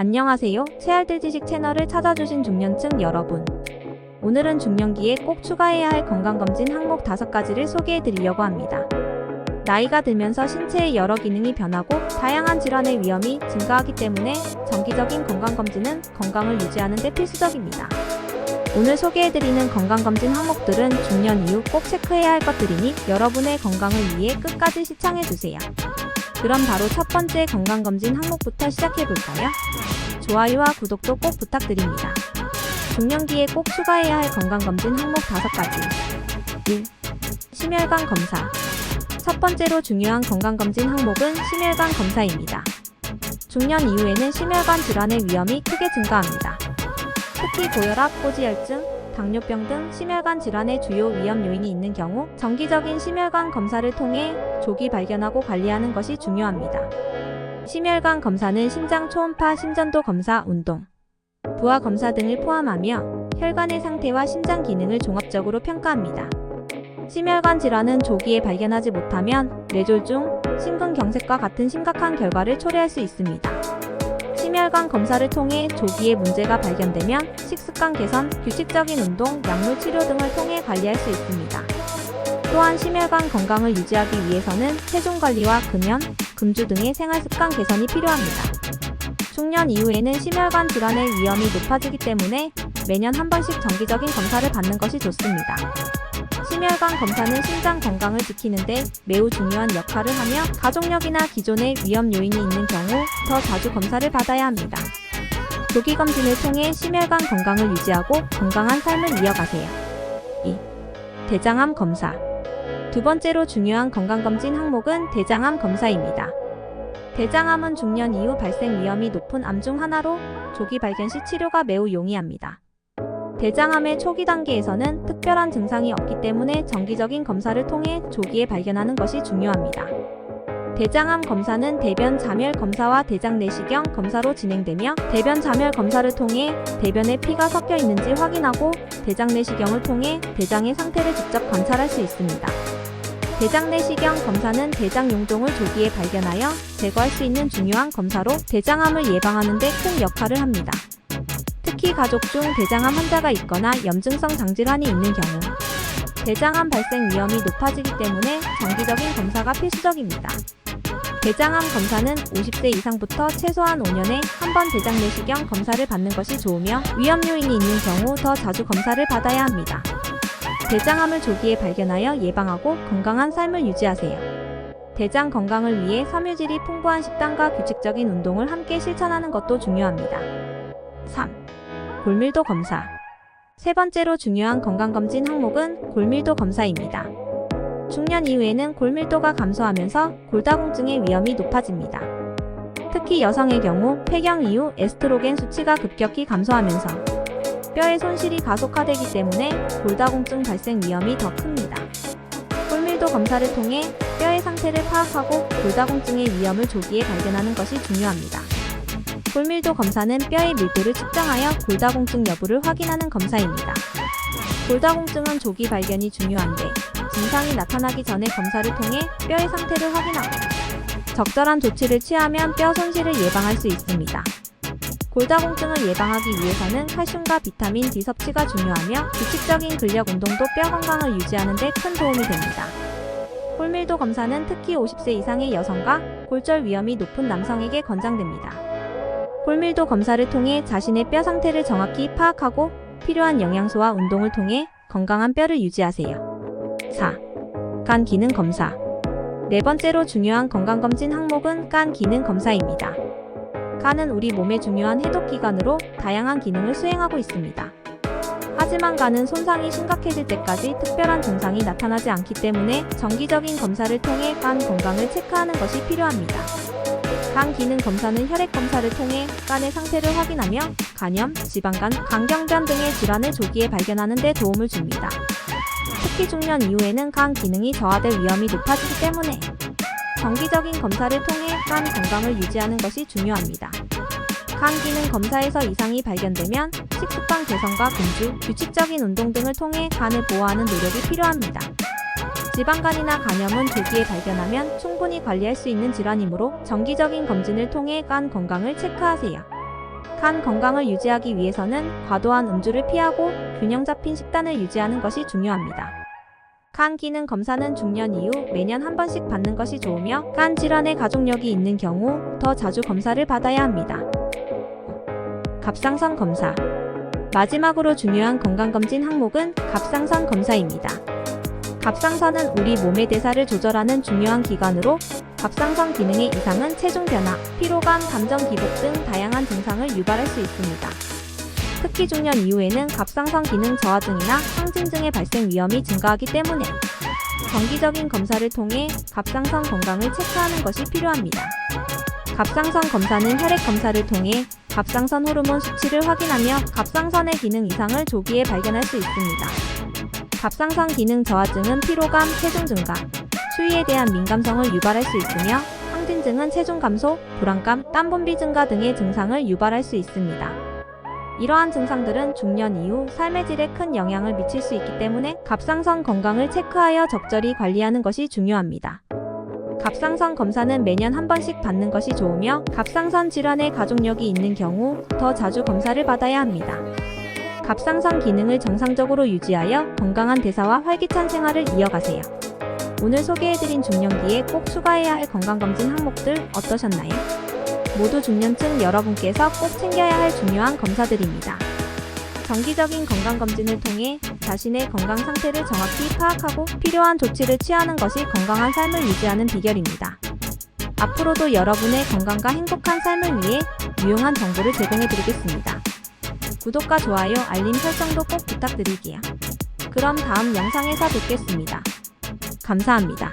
안녕하세요. 채알들 지식 채널을 찾아주신 중년층 여러분. 오늘은 중년기에 꼭 추가해야 할 건강검진 항목 5가지를 소개해 드리려고 합니다. 나이가 들면서 신체의 여러 기능이 변하고 다양한 질환의 위험이 증가하기 때문에 정기적인 건강검진은 건강을 유지하는 데 필수적입니다. 오늘 소개해드리는 건강검진 항목들은 중년 이후 꼭 체크해야 할 것들이니 여러분의 건강을 위해 끝까지 시청해주세요. 그럼 바로 첫 번째 건강검진 항목부터 시작해볼까요? 좋아요와 구독도 꼭 부탁드립니다. 중년기에 꼭 추가해야 할 건강검진 항목 5가지 1. 심혈관 검사 첫 번째로 중요한 건강검진 항목은 심혈관 검사입니다. 중년 이후에는 심혈관 질환의 위험이 크게 증가합니다. 특히 고혈압, 고지혈증, 당뇨병 등 심혈관 질환의 주요 위험 요인이 있는 경우 정기적인 심혈관 검사를 통해 조기 발견하고 관리하는 것이 중요합니다. 심혈관 검사는 심장 초음파 심전도 검사, 운동, 부하 검사 등을 포함하며 혈관의 상태와 심장 기능을 종합적으로 평가합니다. 심혈관 질환은 조기에 발견하지 못하면 뇌졸중, 심근경색과 같은 심각한 결과를 초래할 수 있습니다. 심혈관 검사를 통해 조기에 문제가 발견되면 식습관 개선, 규칙적인 운동, 약물 치료 등을 통해 관리할 수 있습니다. 또한 심혈관 건강을 유지하기 위해서는 체중 관리와 금연, 금주 등의 생활 습관 개선이 필요합니다. 중년 이후에는 심혈관 질환의 위험이 높아지기 때문에 매년 한 번씩 정기적인 검사를 받는 것이 좋습니다. 심혈관 검사는 심장 건강을 지키는데 매우 중요한 역할을 하며 가족력이나 기존의 위험 요인이 있는 경우 더 자주 검사를 받아야 합니다. 조기 검진을 통해 심혈관 건강을 유지하고 건강한 삶을 이어가세요. 2. 대장암 검사. 두 번째로 중요한 건강검진 항목은 대장암 검사입니다. 대장암은 중년 이후 발생 위험이 높은 암 중 하나로 조기 발견 시 치료가 매우 용이합니다. 대장암의 초기 단계에서는 특별한 증상이 없기 때문에 정기적인 검사를 통해 조기에 발견하는 것이 중요합니다. 대장암 검사는 대변 자멸 검사와 대장 내시경 검사로 진행되며 대변 자멸 검사를 통해 대변에 피가 섞여 있는지 확인하고 대장 내시경을 통해 대장의 상태를 직접 관찰할 수 있습니다. 대장 내시경 검사는 대장 용종을 조기에 발견하여 제거할 수 있는 중요한 검사로 대장암을 예방하는 데 큰 역할을 합니다. 특히 가족 중 대장암 환자가 있거나 염증성 장질환이 있는 경우 대장암 발생 위험이 높아지기 때문에 정기적인 검사가 필수적입니다. 대장암 검사는 50세 이상부터 최소한 5년에 한 번 대장 내시경 검사를 받는 것이 좋으며 위험 요인이 있는 경우 더 자주 검사를 받아야 합니다. 대장암을 조기에 발견하여 예방하고 건강한 삶을 유지하세요. 대장 건강을 위해 섬유질이 풍부한 식단과 규칙적인 운동을 함께 실천하는 것도 중요합니다. 3. 골밀도 검사. 세 번째로 중요한 건강검진 항목은 골밀도 검사입니다. 중년 이후에는 골밀도가 감소하면서 골다공증의 위험이 높아집니다. 특히 여성의 경우 폐경 이후 에스트로겐 수치가 급격히 감소하면서 뼈의 손실이 가속화되기 때문에 골다공증 발생 위험이 더 큽니다. 골밀도 검사를 통해 뼈의 상태를 파악하고 골다공증의 위험을 조기에 발견하는 것이 중요합니다. 골밀도 검사는 뼈의 밀도를 측정하여 골다공증 여부를 확인하는 검사입니다. 골다공증은 조기 발견이 중요한데 증상이 나타나기 전에 검사를 통해 뼈의 상태를 확인하고 적절한 조치를 취하면 뼈 손실을 예방할 수 있습니다. 골다공증을 예방하기 위해서는 칼슘과 비타민 D 섭취가 중요하며 규칙적인 근력 운동도 뼈 건강을 유지하는 데 큰 도움이 됩니다. 골밀도 검사는 특히 50세 이상의 여성과 골절 위험이 높은 남성에게 권장됩니다. 골밀도 검사를 통해 자신의 뼈 상태를 정확히 파악하고 필요한 영양소와 운동을 통해 건강한 뼈를 유지하세요. 4. 간 기능 검사. 네 번째로 중요한 건강검진 항목은 간 기능 검사입니다. 간은 우리 몸의 중요한 해독기관으로 다양한 기능을 수행하고 있습니다. 하지만 간은 손상이 심각해질 때까지 특별한 증상이 나타나지 않기 때문에 정기적인 검사를 통해 간 건강을 체크하는 것이 필요합니다. 간 기능 검사는 혈액 검사를 통해 간의 상태를 확인하며 간염, 지방간, 간경변 등의 질환을 조기에 발견하는 데 도움을 줍니다. 특히 중년 이후에는 간 기능이 저하될 위험이 높아지기 때문에 정기적인 검사를 통해 간 건강을 유지하는 것이 중요합니다. 간 기능 검사에서 이상이 발견되면 식습관 개선과 금주, 규칙적인 운동 등을 통해 간을 보호하는 노력이 필요합니다. 지방간이나 간염은 조기에 발견하면 충분히 관리할 수 있는 질환이므로 정기적인 검진을 통해 간 건강을 체크하세요. 간 건강을 유지하기 위해서는 과도한 음주를 피하고 균형 잡힌 식단을 유지하는 것이 중요합니다. 간 기능 검사는 중년 이후 매년 한 번씩 받는 것이 좋으며 간 질환의 가족력이 있는 경우 더 자주 검사를 받아야 합니다. 갑상선 검사. 마지막으로 중요한 건강검진 항목은 갑상선 검사입니다. 갑상선은 우리 몸의 대사를 조절하는 중요한 기관으로 갑상선 기능의 이상은 체중 변화, 피로감, 감정 기복 등 다양한 증상을 유발할 수 있습니다. 특히 중년 이후에는 갑상선 기능 저하증이나 항진증의 발생 위험이 증가하기 때문에 정기적인 검사를 통해 갑상선 건강을 체크하는 것이 필요합니다. 갑상선 검사는 혈액 검사를 통해 갑상선 호르몬 수치를 확인하며 갑상선의 기능 이상을 조기에 발견할 수 있습니다. 갑상선 기능 저하증은 피로감, 체중 증가, 추위에 대한 민감성을 유발할 수 있으며 항진증은 체중 감소, 불안감, 땀 분비 증가 등의 증상을 유발할 수 있습니다. 이러한 증상들은 중년 이후 삶의 질에 큰 영향을 미칠 수 있기 때문에 갑상선 건강을 체크하여 적절히 관리하는 것이 중요합니다. 갑상선 검사는 매년 한 번씩 받는 것이 좋으며 갑상선 질환의 가족력이 있는 경우 더 자주 검사를 받아야 합니다. 갑상선 기능을 정상적으로 유지하여 건강한 대사와 활기찬 생활을 이어가세요. 오늘 소개해드린 중년기에 꼭 추가해야 할 건강검진 항목들 어떠셨나요? 모두 중년층 여러분께서 꼭 챙겨야 할 중요한 검사들입니다. 정기적인 건강검진을 통해 자신의 건강 상태를 정확히 파악하고 필요한 조치를 취하는 것이 건강한 삶을 유지하는 비결입니다. 앞으로도 여러분의 건강과 행복한 삶을 위해 유용한 정보를 제공해 드리겠습니다. 구독과 좋아요, 알림 설정도 꼭 부탁드릴게요. 그럼 다음 영상에서 뵙겠습니다. 감사합니다.